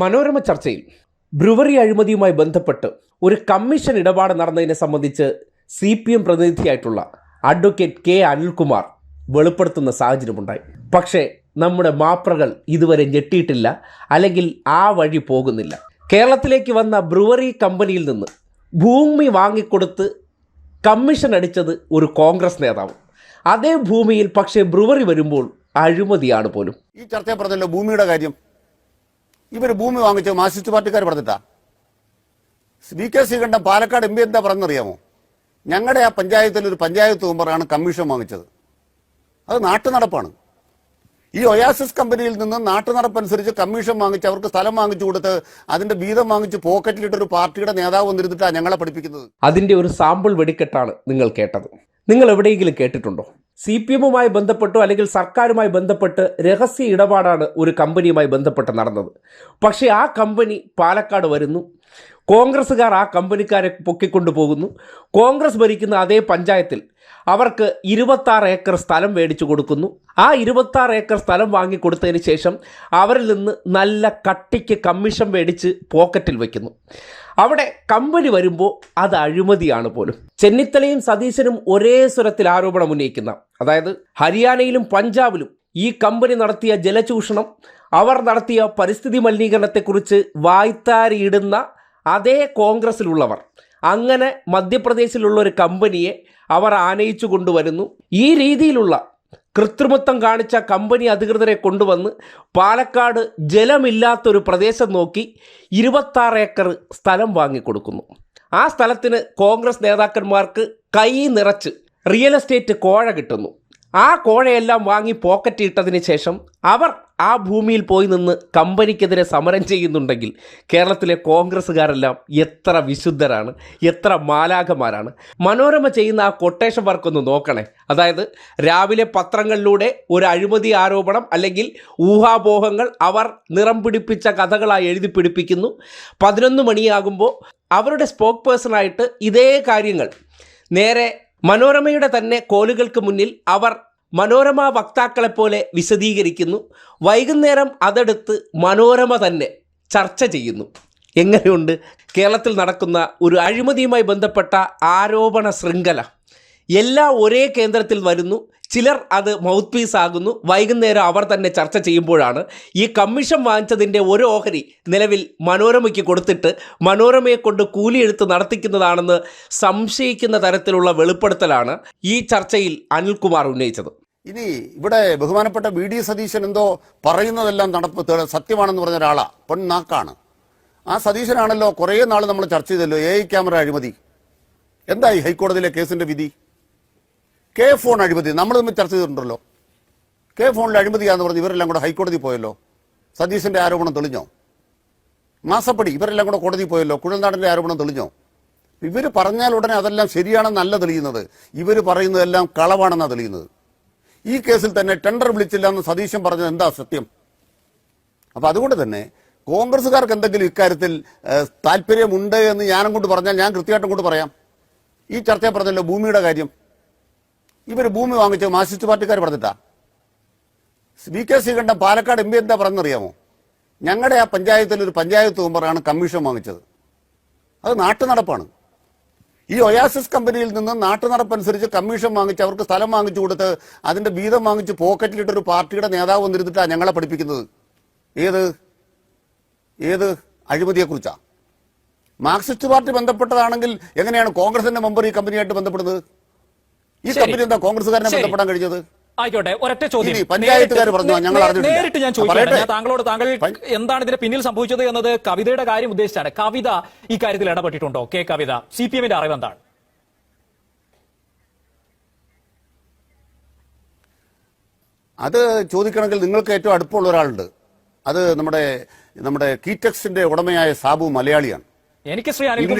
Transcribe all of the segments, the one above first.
മനോരമ ചർച്ചയിൽ ബ്രുവറി അഴിമതിയുമായി ബന്ധപ്പെട്ട് ഒരു കമ്മീഷൻ ഇടപാട് നടന്നതിനെ സംബന്ധിച്ച് സി പി എം പ്രതിനിധിയായിട്ടുള്ള അഡ്വക്കേറ്റ് കെ അനിൽകുമാർ വെളിപ്പെടുത്തുന്ന സാഹചര്യമുണ്ടായി. പക്ഷേ നമ്മുടെ മാപ്രകൾ ഇതുവരെ ഞെട്ടിയിട്ടില്ല അല്ലെങ്കിൽ ആ വഴി പോകുന്നില്ല. കേരളത്തിലേക്ക് വന്ന ബ്രുവറി കമ്പനിയിൽ നിന്ന് ഭൂമി വാങ്ങിക്കൊടുത്ത് കമ്മീഷൻ അടിച്ചത് ഒരു കോൺഗ്രസ് നേതാവ്. അതേ ഭൂമിയിൽ പക്ഷേ ബ്രുവറി വരുമ്പോൾ അഴിമതിയാണ് പോലും. ഈ ചർച്ചയെ പറഞ്ഞല്ലോ ഭൂമിയുടെ കാര്യം. ഇവർ ഭൂമി വാങ്ങിച്ച മാർസിസ്റ്റ് പാർട്ടിക്കാർ പറഞ്ഞിട്ടാ? V K Sreekandan Palakkad M P എന്താ പറഞ്ഞറിയാമോ ഞങ്ങളുടെ ആ പഞ്ചായത്തിൽ ഒരു പഞ്ചായത്ത് മെമ്പറാണ് കമ്മീഷൻ വാങ്ങിച്ചത്. അത് നാട്ടു നടപ്പാണ്. ഈ ഒയാസിസ് കമ്പനിയിൽ നിന്ന് നാട്ടു നടപ്പനുസരിച്ച് കമ്മീഷൻ വാങ്ങിച്ച് അവർക്ക് സ്ഥലം വാങ്ങിച്ചു കൊടുത്ത് അതിന്റെ വീതം വാങ്ങിച്ച് പോക്കറ്റിലിട്ട് ഒരു പാർട്ടിയുടെ നേതാവ് വന്നിരുന്നിട്ടാണ് ഞങ്ങളെ പഠിപ്പിക്കുന്നത്. അതിന്റെ ഒരു സാമ്പിൾ വെടിക്കെട്ടാണ് നിങ്ങൾ കേട്ടത്. നിങ്ങൾ എവിടെയെങ്കിലും കേട്ടിട്ടുണ്ടോ? സി പി എമ്മുമായി ബന്ധപ്പെട്ടോ അല്ലെങ്കിൽ സർക്കാരുമായി ബന്ധപ്പെട്ട് രഹസ്യ ഇടപാടാണ് ഒരു കമ്പനിയുമായി ബന്ധപ്പെട്ട് നടന്നത്. പക്ഷേ ആ കമ്പനി പാലക്കാട് വരുന്നു. കോൺഗ്രസ്സുകാർ ആ കമ്പനിക്കാരെ പൊക്കിക്കൊണ്ടു പോകുന്നു. കോൺഗ്രസ് ഭരിക്കുന്ന അതേ പഞ്ചായത്തിൽ അവർക്ക് ഇരുപത്താറ് ഏക്കർ സ്ഥലം മേടിച്ചു കൊടുക്കുന്നു. ആ ഇരുപത്താറ് ഏക്കർ സ്ഥലം വാങ്ങിക്കൊടുത്തതിന് ശേഷം അവരിൽ നിന്ന് നല്ല കട്ടിക്ക് കമ്മീഷൻ മേടിച്ച് പോക്കറ്റിൽ വയ്ക്കുന്നു അവിടെ കമ്പനി വരുമ്പോൾ അത് അഴിമതിയാണ് പോലും. ചെന്നിത്തലയും സതീശനും ഒരേ സ്വരത്തിൽ ആരോപണം ഉന്നയിക്കുന്ന അതായത് ഹരിയാനയിലും പഞ്ചാബിലും ഈ കമ്പനി നടത്തിയ ജലചൂഷണം അവർ നടത്തിയ പരിസ്ഥിതി മലിനീകരണത്തെക്കുറിച്ച് വായ്ത്താരിയിടുന്ന അതേ കോൺഗ്രസ്സിലുള്ളവർ അങ്ങനെ മധ്യപ്രദേശിലുള്ള ഒരു കമ്പനിയെ അവർ ആനയിച്ചു കൊണ്ടുവരുന്നു. ഈ രീതിയിലുള്ള കൃത്രിമത്വം കാണിച്ച കമ്പനി അധികൃതരെ കൊണ്ടുവന്ന് പാലക്കാട് ജലമില്ലാത്തൊരു പ്രദേശം നോക്കി ഇരുപത്താറ് ഏക്കർ സ്ഥലം വാങ്ങിക്കൊടുക്കുന്നു. ആ സ്ഥലത്തിന് കോൺഗ്രസ് നേതാക്കന്മാർക്ക് കൈ നിറച്ച് റിയൽ എസ്റ്റേറ്റ് കോഴ കിട്ടുന്നു. ആ കോഴയെല്ലാം വാങ്ങി പോക്കറ്റ് ഇട്ടതിന് ശേഷം അവർ ആ ഭൂമിയിൽ പോയി നിന്ന് കമ്പനിക്കെതിരെ സമരം ചെയ്യുന്നുണ്ടെങ്കിൽ കേരളത്തിലെ കോൺഗ്രസ്സുകാരെല്ലാം എത്ര വിശുദ്ധരാണ് എത്ര മാലാഖമാരാണ്. മനോരമ ചെയ്യുന്ന ആ കൊട്ടേഷൻ വർക്കൊന്ന് നോക്കണേ. അതായത് രാവിലെ പത്രങ്ങളിലൂടെ ഒരു അഴിമതി ആരോപണം അല്ലെങ്കിൽ ഊഹാപോഹങ്ങൾ അവർ നിറം പിടിപ്പിച്ച കഥകളായി എഴുതി പിടിപ്പിക്കുന്നു. പതിനൊന്ന് മണിയാകുമ്പോൾ അവരുടെ സ്പോക്ക് പേഴ്സണായിട്ട് ഇതേ കാര്യങ്ങൾ. നേരെ മനോരമയുടെ തന്നെ കോലുകൾക്ക് മുന്നിൽ അവർ മനോരമ വക്താക്കളെ പോലെ വിശദീകരിക്കുന്നു. വൈകുന്നേരം അതെടുത്ത് മനോരമ തന്നെ ചർച്ച ചെയ്യുന്നു. എങ്ങനെയുണ്ട്? കേരളത്തിൽ നടക്കുന്ന ഒരു അഴിമതിയുമായി ബന്ധപ്പെട്ട ആരോപണ ശൃംഖല. എല്ലാം ഒരേ കേന്ദ്രത്തിൽ വരുന്നു. ചിലർ അത് മൗത്ത് പീസ് ആകുന്നു. വൈകുന്നേരം അവർ തന്നെ ചർച്ച ചെയ്യുമ്പോഴാണ് ഈ കമ്മീഷൻ വാങ്ങിച്ചതിന്റെ ഒരു ഓഹരി നിലവിൽ മനോരമയ്ക്ക് കൊടുത്തിട്ട് മനോരമയെ കൊണ്ട് കൂലിയെടുത്ത് നടത്തിക്കുന്നതാണെന്ന് സംശയിക്കുന്ന തരത്തിലുള്ള വെളിപ്പെടുത്തലാണ് ഈ ചർച്ചയിൽ അനിൽകുമാർ ഉന്നയിച്ചത്. ഇനി ഇവിടെ ബഹുമാനപ്പെട്ട വി ഡി സതീശൻ എന്തോ പറയുന്നതെല്ലാം നടപ്പ് സത്യമാണെന്ന് പറഞ്ഞ ഒരാളാ. പൊൺനാക്കാണ് ആ സതീശനാണല്ലോ കുറേ നാൾ നമ്മൾ ചർച്ച ചെയ്തല്ലോ. എ ഐ ക്യാമറ അഴിമതി. എന്തായി ഹൈക്കോടതിയിലെ കേസിന്റെ വിധി? കെ ഫോൺ അഴിമതി. നമ്മൾ തമ്മിൽ ചർച്ച ചെയ്തിട്ടുണ്ടല്ലോ. കെ ഫോണിൽ അഴിമതിയാന്ന് പറഞ്ഞ് ഇവരെല്ലാം കൂടെ ഹൈക്കോടതി പോയല്ലോ. സതീശന്റെ ആരോപണം തെളിഞ്ഞോ? മാസപ്പടി ഇവരെല്ലാം കൂടെ കോടതി പോയല്ലോ. കുഴൽനാടിന്റെ ആരോപണം തെളിഞ്ഞോ? ഇവർ പറഞ്ഞാൽ ഉടനെ അതെല്ലാം ശരിയാണെന്നല്ല തെളിയുന്നത്. ഇവർ പറയുന്നതെല്ലാം കളവാണെന്നാണ് തെളിയുന്നത്. ഈ കേസിൽ തന്നെ ടെൻഡർ വിളിച്ചില്ല എന്ന് സതീശൻ പറഞ്ഞത് എന്താ സത്യം? അപ്പൊ അതുകൊണ്ട് തന്നെ കോൺഗ്രസ്സുകാർക്ക് എന്തെങ്കിലും ഇക്കാര്യത്തിൽ താല്പര്യമുണ്ട് എന്ന് ഞാനും കൊണ്ട് പറഞ്ഞാൽ ഞാൻ കൃത്യമായിട്ടും കൊണ്ട് പറയാം. ഈ ചർച്ച പറഞ്ഞല്ലോ ഭൂമിയുടെ കാര്യം. ഇവർ ഭൂമി വാങ്ങിച്ച മാർസിസ്റ്റ് പാർട്ടിക്കാർ പറഞ്ഞിട്ടാ. V K Sreekandan Palakkad M P എന്താ പറഞ്ഞറിയാമോ ഞങ്ങളുടെ ആ പഞ്ചായത്തിൽ ഒരു പഞ്ചായത്ത് മെമ്പറാണ് കമ്മീഷൻ വാങ്ങിച്ചത്. അത് നാട്ടു നടപ്പാണ് ഈ ഒയാസിസ് കമ്പനിയിൽ നിന്ന് നാട്ടുനടപ്പനുസരിച്ച് കമ്മീഷൻ വാങ്ങിച്ച് അവർക്ക് സ്ഥലം വാങ്ങിച്ചു കൊടുത്ത് അതിന്റെ വീതം വാങ്ങിച്ച് പോക്കറ്റിലിട്ടൊരു പാർട്ടിയുടെ നേതാവ് വന്നിരുന്നിട്ടാണ് ഞങ്ങളെ പഠിപ്പിക്കുന്നത്. ഏത്? ഏത്? അഴിമതിയെക്കുറിച്ചാ? മാർക്സിസ്റ്റ് പാർട്ടി ബന്ധപ്പെട്ടതാണെങ്കിൽ എങ്ങനെയാണ് കോൺഗ്രസിന്റെ മെമ്പർ ഈ കമ്പനിയായിട്ട് ബന്ധപ്പെടുന്നത്? ഈ കമ്പനി എന്താ കോൺഗ്രസ്സുകാരനെ ബന്ധപ്പെടാൻ കഴിഞ്ഞത്? ആയിക്കോട്ടെ ഒരൊറ്റ ചോദ്യം. നേരിട്ട് ഞാൻ. ഞാൻ താങ്കളോട് താങ്കൾ എന്താണ് ഇതിന്റെ പിന്നിൽ സംഭവിച്ചത് എന്നത് കവിതയുടെ കാര്യം ഉദ്ദേശിച്ചാണ്. കവിത ഈ കാര്യത്തിൽ ഇടപെട്ടിട്ടുണ്ടോ? കെ കവിത സി പി എമ്മിന്റെ അറിവ് എന്താണ്? അത് ചോദിക്കണമെങ്കിൽ നിങ്ങൾക്ക് ഏറ്റവും അടുപ്പമുള്ള ഒരാളുണ്ട്. അത് നമ്മുടെ നമ്മുടെ കീറ്റക്സിന്റെ ഉടമയായ സാബു മലയാളിയാണ്. എനിക്ക് ശ്രീ അനിൽ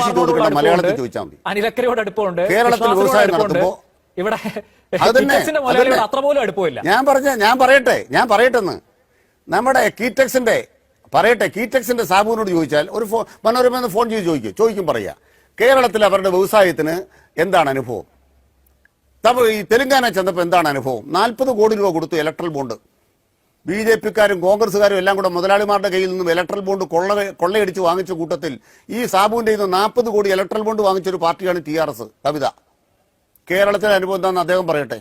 മലയാളത്തിൽ ചോദിച്ചാൽ മതി. അനിലക്കരയോട് അടുപ്പമുണ്ട്. കേരളത്തിൽ വ്യവസായം അടുപ്പമുണ്ട്. ഇവിടെ. അത്ര പോലും അടുപ്പമില്ല. ഞാൻ പറഞ്ഞ ഞാൻ പറയട്ടെ ഞാൻ പറയട്ടെന്ന്. നമ്മുടെ കീറ്റക്സിന്റെ പറയട്ടെ കീറ്റക്സിന്റെ സാബുവിനോട് ചോദിച്ചാൽ ഒരു ഫോൺ മനോരമ എന്ന് ഫോൺ ചെയ്ത് ചോദിക്കും ചോദിക്കും പറയാ. കേരളത്തിൽ അവരുടെ വ്യവസായത്തിന് എന്താണ് അനുഭവം? തമിഴ് ഈ തെലുങ്കാന ചെന്നപ്പോൾ എന്താണ് അനുഭവം? നാൽപ്പത് കോടി രൂപ കൊടുത്തു ഇലക്ട്രൽ ബോണ്ട് ബി ജെ പിക്കാരും കോൺഗ്രസ്സുകാരും എല്ലാം കൂടെ മുതലാളിമാരുടെ കയ്യിൽ നിന്നും ഇലക്ട്രൽ ബോണ്ട് കൊള്ള കൊള്ളയടിച്ച് വാങ്ങിച്ച കൂട്ടത്തിൽ ഈ സാബുവിന്റെ നിന്ന് നാൽപ്പത് കോടി ഇലക്ട്രൽ ബോണ്ട് വാങ്ങിച്ച ഒരു പാർട്ടിയാണ് ടി ആർ എസ് കവിത. കേരളത്തിലെ അനുഭവം എന്താണെന്ന് അദ്ദേഹം പറയട്ടെ.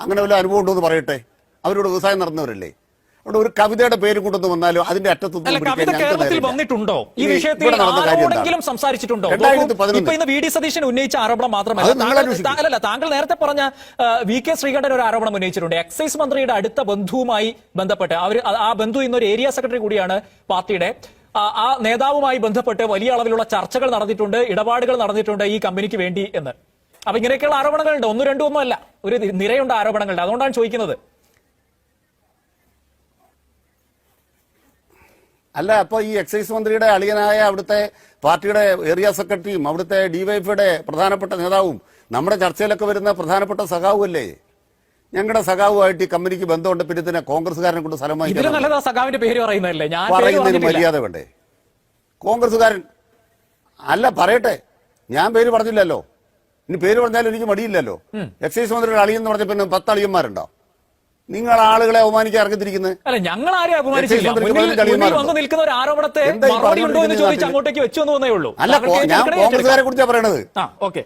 അങ്ങനെ വല്ല അനുഭവം ഉണ്ടോ എന്ന് പറയട്ടെ. അവരോട് വ്യവസായം നടന്നവരല്ലേ. അവിടെ ഒരു കവിതയുടെ പേര് കൊണ്ടൊന്ന് വന്നാലും അതിന്റെ അറ്റത്തൊന്നും അല്ല പിടിക്കാൻ കവിത ഞങ്ങൾക്ക് കേരളത്തിൽ വന്നിട്ടുണ്ടോ? ഈ വിഷയത്തിൽ ഇവിടെ നടന്ന കാര്യം എന്താണ്? ആരോടെങ്കിലും സംസാരിച്ചിട്ടുണ്ടോ? ഇപ്പൊ ഇന്ന് വി ഡി സതീശൻ ഉന്നയിച്ച ആരോപണം മാത്രമല്ല താങ്കൾ- അല്ലല്ല താങ്കൾ നേരത്തെ പറഞ്ഞ വി കെ ശ്രീകണ്ഠൻ ഒരു ആരോപണം ഉന്നയിച്ചിട്ടുണ്ട്. എക്സൈസ് മന്ത്രിയുടെ അടുത്ത ബന്ധുവുമായി ബന്ധപ്പെട്ട് അവർ ആ ബന്ധു ഇന്നൊരു ഏരിയ സെക്രട്ടറി കൂടിയാണ് പാർട്ടിയുടെ. ആ നേതാവുമായി ബന്ധപ്പെട്ട് വലിയ അളവിലുള്ള ചർച്ചകൾ നടന്നിട്ടുണ്ട് ഇടപാടുകൾ നടന്നിട്ടുണ്ട് ഈ കമ്പനിക്ക് വേണ്ടി എന്ന്. അപ്പൊ ഇങ്ങനെയൊക്കെയുള്ള ആരോപണങ്ങളുണ്ട്. ഒന്നും രണ്ടും ഒന്നും അല്ല. ഒരു നിരയുണ്ട് ആരോപണങ്ങളുണ്ട് അതുകൊണ്ടാണ് ചോദിക്കുന്നത്. അല്ല അപ്പൊ ഈ എക്സൈസ് മന്ത്രിയുടെ അളിയനായ അവിടുത്തെ പാർട്ടിയുടെ ഏരിയ സെക്രട്ടറിയും അവിടുത്തെ ഡിവൈഎഫിയുടെ പ്രധാനപ്പെട്ട നേതാവും നമ്മുടെ ചർച്ചയിലൊക്കെ വരുന്ന പ്രധാനപ്പെട്ട സഖാവുമല്ലേ? ഞങ്ങളുടെ സഖാവുമായിട്ട് ഈ കമ്പനിക്ക് ബന്ധമുണ്ട്. പിന്നെ തന്നെ കോൺഗ്രസ്സുകാരനെ കൊണ്ട് സ്ഥലം പറയുന്നതിന് മര്യാദ വേണ്ടേ? കോൺഗ്രസ്സുകാരൻ അല്ല പറയട്ടെ. ഞാൻ പേര് പറഞ്ഞില്ലല്ലോ. ഇനി പേര് പറഞ്ഞാലും എനിക്ക് മടിയില്ലല്ലോ. എക്സൈസ് മന്ത്രിയുടെ അളിയൻ എന്ന് പറഞ്ഞ പിന്നെ പത്ത് അളിയന്മാരുണ്ടോ? നിങ്ങൾ ആളുകളെ അപമാനിക്കാൻ ഇറങ്ങിത്തിരിക്കുന്നത് അല്ല ഞങ്ങൾ ആരെ അപമാനിച്ചില്ല? വന്ന് നിൽക്കുന്ന ഒരു ആരോപണത്തെ മറുപടി ഉണ്ടോ എന്ന് ചോദിച്ച് അങ്ങോട്ടേക്ക് വെച്ചു എന്ന് വന്നേ ഉള്ളൂ. അല്ല ഞാൻ കോൺഗ്രസ്സുകാരെ കുറിച്ചാണ് പറയണത്? ഓക്കെ.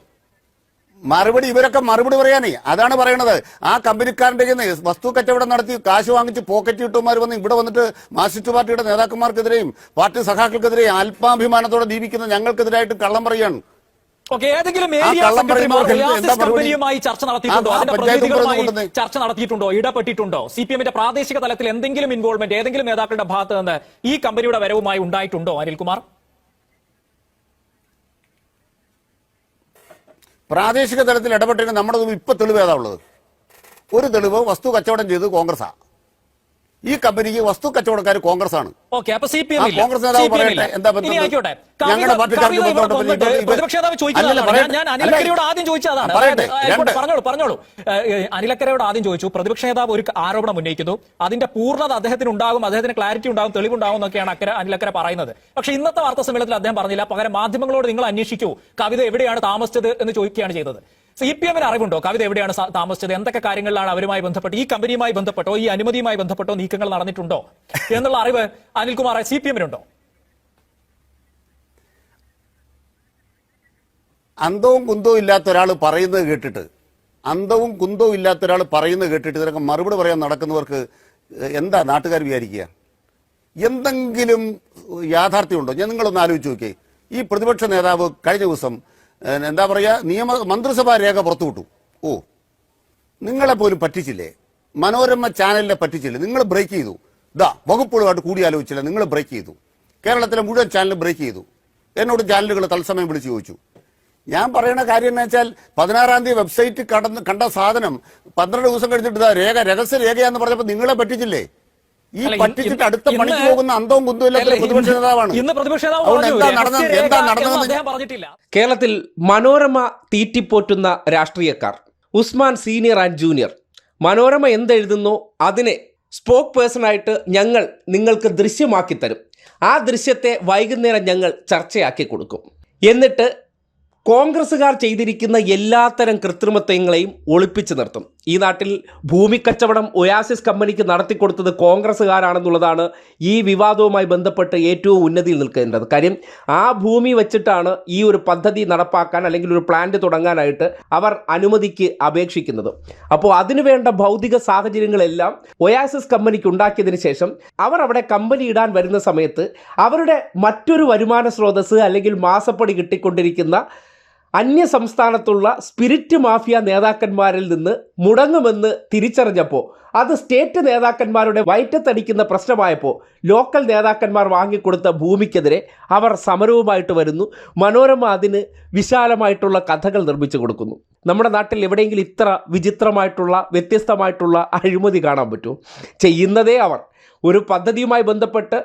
മറുപടി ഇവരൊക്കെ മറുപടി പറയാനേ. അതാണ് പറയണത്. ആ കമ്പനിക്കാരന്റെ വസ്തു കച്ചവടം നടത്തി കാശ് വാങ്ങിച്ച് പോക്കറ്റ് ഇട്ടുമാർ വന്ന് ഇവിടെ വന്നിട്ട് മാർക്സിസ്റ്റ് പാർട്ടിയുടെ നേതാക്കന്മാർക്കെതിരെയും പാർട്ടി സഖാക്കൾക്കെതിരെയും അല്പാഭിമാനത്തോടെ ജീവിക്കുന്ന ഞങ്ങൾക്കെതിരായിട്ട് കള്ളം പറയാണ്. ഓക്കെ ഏതെങ്കിലും ആ ഏരിയ കമ്പനിയുമായി ചർച്ച നടത്തിയിട്ടുണ്ടോ? ആ, ആ അതിന്റെ പ്രതിനിധികളുമായി ചർച്ച നടത്തിയിട്ടുണ്ടോ? ഇടപെട്ടിട്ടുണ്ടോ? സി പി എമ്മിന്റെ പ്രാദേശിക തലത്തിൽ എന്തെങ്കിലും ഇൻവോൾവ്മെന്റ് ഏതെങ്കിലും നേതാക്കളുടെ ഭാഗത്ത് നിന്ന് ഈ കമ്പനിയുടെ വരവുമായി ഉണ്ടായിട്ടുണ്ടോ അനിൽകുമാർ? പ്രാദേശിക തലത്തിൽ ഇടപെട്ടിട്ട് നമ്മുടെ ഇപ്പൊ തെളിവ് ഏതാ ഉള്ളത്? ഒരു തെളിവ് വസ്തു കച്ചവടം ചെയ്ത് കോൺഗ്രസാ ഈ കമ്പനിക്ക് വസ്തു കച്ചവടക്കാർ കോൺഗ്രസ് ആണ് കോൺഗ്രസ് നേതാവ് പറയട്ടെ, എന്താ ബന്ധം? ഞങ്ങളുടെ പാർട്ടിക്കാർക്ക് പറഞ്ഞോളൂ പറഞ്ഞോളൂ. അനിലക്കരയോട് ആദ്യം ചോദിച്ചു. പ്രതിപക്ഷ നേതാവ് ഒരു ആരോപണം ഉന്നയിക്കുന്നു. അതിന്റെ പൂർണത അദ്ദേഹത്തിന് ഉണ്ടാകും അദ്ദേഹത്തിന് ക്ലാരിറ്റി ഉണ്ടാകും തെളിവുണ്ടാകും എന്നൊക്കെയാണ് അക്കര അനിലക്കര പറയുന്നത്. പക്ഷെ ഇന്നത്തെ വാർത്താ സമ്മേളനത്തിൽ അദ്ദേഹം പറഞ്ഞില്ല. പകരം മാധ്യമങ്ങളോട് നിങ്ങൾ അന്വേഷിക്കൂ. കവിത എവിടെയാണ് താമസിച്ചത് എന്ന് ചോദിക്കുകയാണ് ചെയ്തത്. സി പി എമ്മിന് അറിവുണ്ടോ? കവിത എവിടെയാണ് താമസിച്ചത്? എന്തൊക്കെ കാര്യങ്ങളിലാണ് അവരുമായി ബന്ധപ്പെട്ട് ഈ കമ്പനിയുമായി ബന്ധപ്പെട്ടോ ഈ അനുമതിയുമായി ബന്ധപ്പെട്ടോ നീക്കങ്ങൾ നടന്നിട്ടുണ്ടോ? എന്നുള്ള അറിവ് അനിൽകുമാർ സി പി എമ്മിനുണ്ടോ? അന്തവും കുന്തവും ഇല്ലാത്ത ഒരാൾ പറയുന്നത് കേട്ടിട്ട് അന്തവും കുന്തവും ഇല്ലാത്ത ഒരാൾ പറയുന്നത് കേട്ടിട്ട് ഇതിനൊക്കെ മറുപടി പറയാൻ നടക്കുന്നവർക്ക് എന്താ നാട്ടുകാർ വിചാരിക്കുക? എന്തെങ്കിലും യാഥാർത്ഥ്യമുണ്ടോ? ഞാൻ നിങ്ങളൊന്ന് ആലോചിച്ച് നോക്കിയേ. ഈ പ്രതിപക്ഷ നേതാവ് കഴിഞ്ഞ ദിവസം എന്താ പറയുക നിയമ മന്ത്രിസഭാ രേഖ പുറത്തുവിട്ടു. ഓ നിങ്ങളെ പോലും പറ്റിച്ചില്ലേ? മനോരമ ചാനലിനെ പറ്റിച്ചില്ലേ? നിങ്ങൾ ബ്രേക്ക് ചെയ്തു. ഇതാ വകുപ്പുകളുമായിട്ട് കൂടിയാലോചിച്ചില്ല നിങ്ങൾ ബ്രേക്ക് ചെയ്തു. കേരളത്തിലെ മുഴുവൻ ചാനൽ ബ്രേക്ക് ചെയ്തു. എന്നോട് ചാനലുകൾ തത്സമയം വിളിച്ചു ചോദിച്ചു. ഞാൻ പറയുന്ന കാര്യം എന്ന് വെച്ചാൽ പതിനാറാം തീയതി വെബ്സൈറ്റ് കടന്ന് കണ്ട സാധനം പന്ത്രണ്ട് ദിവസം കഴിഞ്ഞിട്ട് രേഖ രഹസ്യ രേഖയാന്ന് പറഞ്ഞപ്പോൾ നിങ്ങളെ പറ്റിച്ചില്ലേ? ഈ പറ്റിച്ചിട്ട് അടുത്ത പണിക്ക് പോകുന്ന അന്തവും കുന്തവും അല്ല, പ്രതിപക്ഷ ഇന്ന് നേതാവാണ്. ഇന്ന് പ്രതിപക്ഷ നേതാവ് കേരളത്തിൽ മനോരമ തീറ്റിപ്പോറ്റുന്ന രാഷ്ട്രീയക്കാർ Usman senior and junior. Manorama എന്തെഴുതുന്നോ? അതിനെ സ്പോക്ക് പേഴ്സണായിട്ട് ഞങ്ങൾ നിങ്ങൾക്ക് ദൃശ്യമാക്കി തരും. ആ ദൃശ്യത്തെ വൈകുന്നേരം ഞങ്ങൾ ചർച്ചയാക്കി കൊടുക്കും. എന്നിട്ട് കോൺഗ്രസ്സുകാർ ചെയ്തിരിക്കുന്ന എല്ലാത്തരം കൃത്രിമത്വങ്ങളെയും ഒളിപ്പിച്ചു നിർത്തും. ഈ നാട്ടിൽ ഭൂമി കച്ചവടം ഒയാസിസ് കമ്പനിക്ക് നടത്തിക്കൊടുത്തത് കോൺഗ്രസ്സുകാരാണെന്നുള്ളതാണ് ഈ വിവാദവുമായി ബന്ധപ്പെട്ട് ഏറ്റവും ഉന്നതിയിൽ നിൽക്കേണ്ടത്. കാര്യം ആ ഭൂമി വെച്ചിട്ടാണ് ഈ ഒരു പദ്ധതി നടപ്പാക്കാൻ അല്ലെങ്കിൽ ഒരു പ്ലാന്റ് തുടങ്ങാനായിട്ട് അവർ അനുമതിക്ക് അപേക്ഷിക്കുന്നത്. അപ്പോൾ അതിനുവേണ്ട ഭൗതിക സാഹചര്യങ്ങളെല്ലാം ഒയാസിസ് കമ്പനിക്ക് ഉണ്ടാക്കിയതിന് ശേഷം അവർ അവിടെ കമ്പനി ഇടാൻ വരുന്ന സമയത്ത് അവരുടെ മറ്റൊരു വരുമാന സ്രോതസ്സ് അല്ലെങ്കിൽ മാസപ്പടി കിട്ടിക്കൊണ്ടിരിക്കുന്ന അന്യ സംസ്ഥാനത്തുള്ള സ്പിരിറ്റ് മാഫിയ നേതാക്കന്മാരിൽ നിന്ന് മുടങ്ങുമെന്ന് തിരിച്ചറിഞ്ഞപ്പോൾ അത് സ്റ്റേറ്റ് നേതാക്കന്മാരുടെ വയറ്റത്തടിക്കുന്ന പ്രശ്നമായപ്പോൾ ലോക്കൽ നേതാക്കന്മാർ വാങ്ങിക്കൊടുത്ത ഭൂമിക്കെതിരെ അവർ സമരവുമായിട്ട് വരുന്നു. മനോരമ അതിന് വിശാലമായിട്ടുള്ള കഥകൾ നിർമ്മിച്ചു കൊടുക്കുന്നു. നമ്മുടെ നാട്ടിൽ എവിടെയെങ്കിലും ഇത്ര വിചിത്രമായിട്ടുള്ള വ്യത്യസ്തമായിട്ടുള്ള അഴിമതി കാണാൻ പറ്റുമോ? ചെയ്യുന്നതേ അവർ. ഒരു പദ്ധതിയുമായി ബന്ധപ്പെട്ട്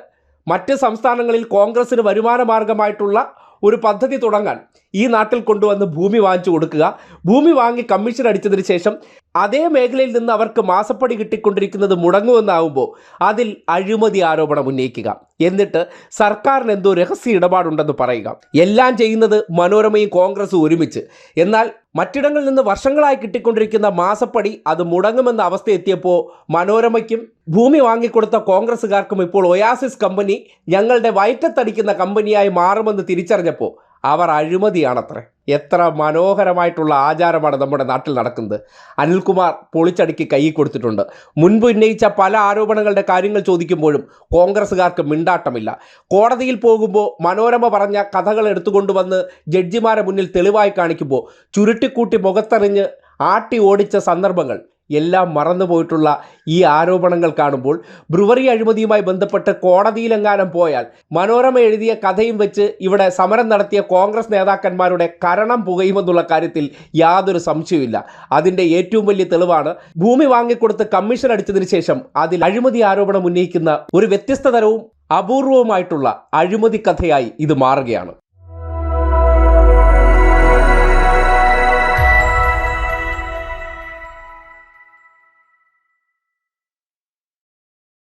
മറ്റ് സംസ്ഥാനങ്ങളിൽ കോൺഗ്രസിന് വരുമാന മാർഗമായിട്ടുള്ള ഒരു പദ്ധതി തുടങ്ങാൻ ഈ നാട്ടിൽ കൊണ്ടുവന്ന് ഭൂമി വാങ്ങിച്ചു കൊടുക്കുക. ഭൂമി വാങ്ങി കമ്മീഷൻ അടിച്ചതിന് ശേഷം അതേ മേഖലയിൽ നിന്ന് അവർക്ക് മാസപ്പടി കിട്ടിക്കൊണ്ടിരിക്കുന്നത് മുടങ്ങുമെന്നാവുമ്പോൾ അതിൽ അഴിമതി ആരോപണം ഉന്നയിക്കുക. എന്നിട്ട് സർക്കാരിന് എന്തോ രഹസ്യ ഇടപാടുണ്ടെന്ന് പറയുക. എല്ലാം ചെയ്യുന്നത് മനോരമയും കോൺഗ്രസും ഒരുമിച്ച്. എന്നാൽ മറ്റിടങ്ങളിൽ നിന്ന് വർഷങ്ങളായി കിട്ടിക്കൊണ്ടിരിക്കുന്ന മാസപ്പടി അത് മുടങ്ങുമെന്ന അവസ്ഥ എത്തിയപ്പോൾ മനോരമയ്ക്കും ഭൂമി വാങ്ങിക്കൊടുത്ത കോൺഗ്രസ്സുകാർക്കും ഇപ്പോൾ ഒയാസിസ് കമ്പനി ഞങ്ങളുടെ വയറ്റത്തടിക്കുന്ന കമ്പനിയായി മാറുമെന്ന് തിരിച്ചറിഞ്ഞപ്പോൾ അവർ അഴിമതിയാണത്രേ. എത്ര മനോഹരമായിട്ടുള്ള ആചാരമാണ് നമ്മുടെ നാട്ടിൽ നടക്കുന്നത്. അനിൽകുമാർ പൊളിച്ചടുക്കി കൈ കൊടുത്തിട്ടുണ്ട്. മുൻപ് ഉന്നയിച്ച പല ആരോപണങ്ങളുടെ കാര്യങ്ങൾ ചോദിക്കുമ്പോഴും കോൺഗ്രസ്സുകാർക്ക് മിണ്ടാട്ടമില്ല. കോടതിയിൽ പോകുമ്പോൾ മനോരമ പറഞ്ഞ കഥകൾ എടുത്തുകൊണ്ടുവന്ന് ജഡ്ജിമാരെ മുന്നിൽ തെളിവായി കാണിക്കുമ്പോൾ ചുരുട്ടിക്കൂട്ടി മുഖത്തെറിഞ്ഞ് ആട്ടി ഓടിച്ച സന്ദർഭങ്ങൾ എല്ലാം മറന്നുപോയിട്ടുള്ള ഈ ആരോപണങ്ങൾ കാണുമ്പോൾ ബ്രുവറി അഴിമതിയുമായി ബന്ധപ്പെട്ട് കോടതിയിലെങ്ങാനും പോയാൽ മനോരമ എഴുതിയ കഥയും വെച്ച് ഇവിടെ സമരം നടത്തിയ കോൺഗ്രസ് നേതാക്കന്മാരുടെ കരണം പുകയുമെന്നുള്ള കാര്യത്തിൽ യാതൊരു സംശയവുമില്ല. അതിന്റെ ഏറ്റവും വലിയ തെളിവാണ് ഭൂമി വാങ്ങിക്കൊടുത്ത് കമ്മീഷൻ അടിച്ചതിന് ശേഷം അതിൽ അഴിമതി ആരോപണം ഉന്നയിക്കുന്ന ഒരു വ്യത്യസ്ത തരവും അപൂർവവുമായിട്ടുള്ള അഴിമതി കഥയായി ഇത് മാറുകയാണ്.